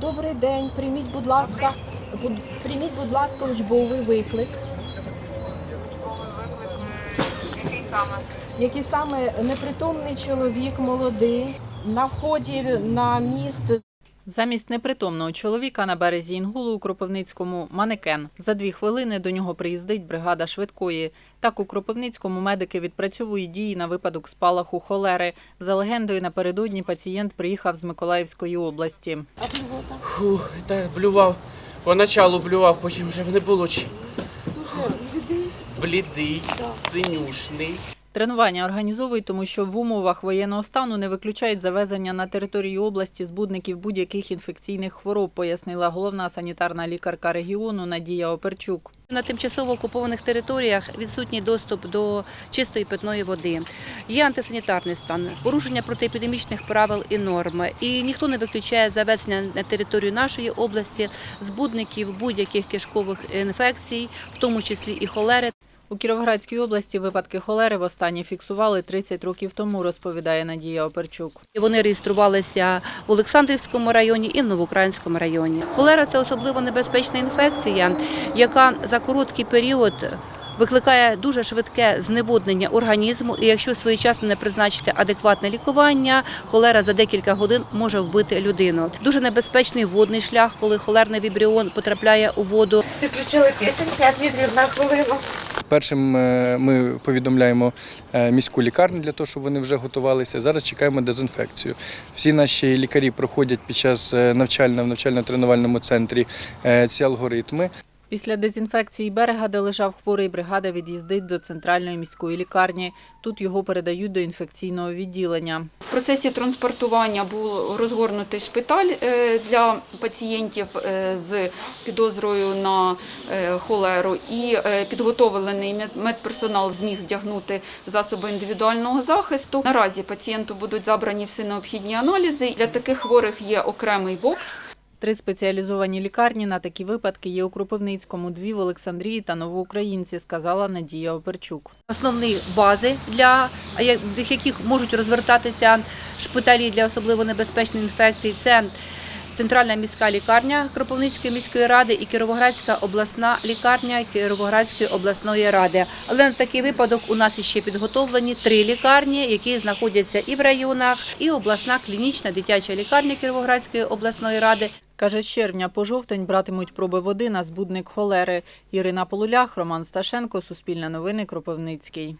Добрий день, прийміть, будь ласка, прийміть, будь ласка, учбовий виклик, е, який саме? Який саме непритомний чоловік, молодий, на вході на міст Замість непритомного чоловіка на березі Інгулу у Кропивницькому манекен. За дві хвилини до нього приїздить бригада швидкої. Так у Кропивницькому медики відпрацьовують дії на випадок спалаху холери. За легендою, напередодні пацієнт приїхав з Миколаївської області. Фух, та блював. Поначалу блював, потім вже не було. Блідий, синюшний. Тренування організовують, тому що в умовах воєнного стану не виключають завезення на територію області збудників будь-яких інфекційних хвороб, пояснила головна санітарна лікарка регіону Надія Оперчук. На тимчасово окупованих територіях відсутній доступ до чистої питної води. Є антисанітарний стан, порушення протиепідемічних правил і норм. І ніхто не виключає завезення на територію нашої області збудників будь-яких кишкових інфекцій, в тому числі і холери. У Кіровоградській області випадки холери востаннє фіксували 30 років тому, розповідає Надія Оперчук. Вони реєструвалися в Олександрівському районі і в Новоукраїнському районі. Холера це особливо небезпечна інфекція, яка за короткий період викликає дуже швидке зневоднення організму. І якщо своєчасно не призначити адекватне лікування, холера за декілька годин може вбити людину. Дуже небезпечний водний шлях, коли холерний вібріон потрапляє у воду. Підключили кисень 5 літрів на хвилину. Першим е, ми повідомляємо е, міську лікарню для того, щоб вони вже готувалися. Зараз чекаємо дезінфекцію. Всі наші лікарі проходять під час е, навчального в навчально-тренувальному центрі ці алгоритми. Після дезінфекції берега, де лежав хворий, бригада від'їздить до центральної міської лікарні. Тут його передають до інфекційного відділення. В процесі транспортування був розгорнутий шпиталь е, для пацієнтів е, з підозрою на е, холеру, і підготовлений мед- медперсонал зміг вдягнути засоби індивідуального захисту. Наразі пацієнту будуть забрані всі необхідні аналізи. Для таких хворих є окремий бокс. Три спеціалізовані лікарні на такі випадки є у Кропивницькому, дві в Олександрії та Новоукраїнці, сказала Надія Оперчук. Основні бази для яких можуть розвертатися шпиталі для особливо небезпечних інфекцій. Це Центральна міська лікарня Кропивницької міської ради і Кіровоградська обласна лікарня Кіровоградської обласної ради. Але на такий випадок у нас ще підготовлені три лікарні, які знаходяться і в районах, і обласна клінічна дитяча лікарня Кіровоградської обласної ради. Каже, з червня по жовтень братимуть проби води на збудник холери. Ірина Полулях, Роман Сташенко, Суспільне новини, Кропивницький.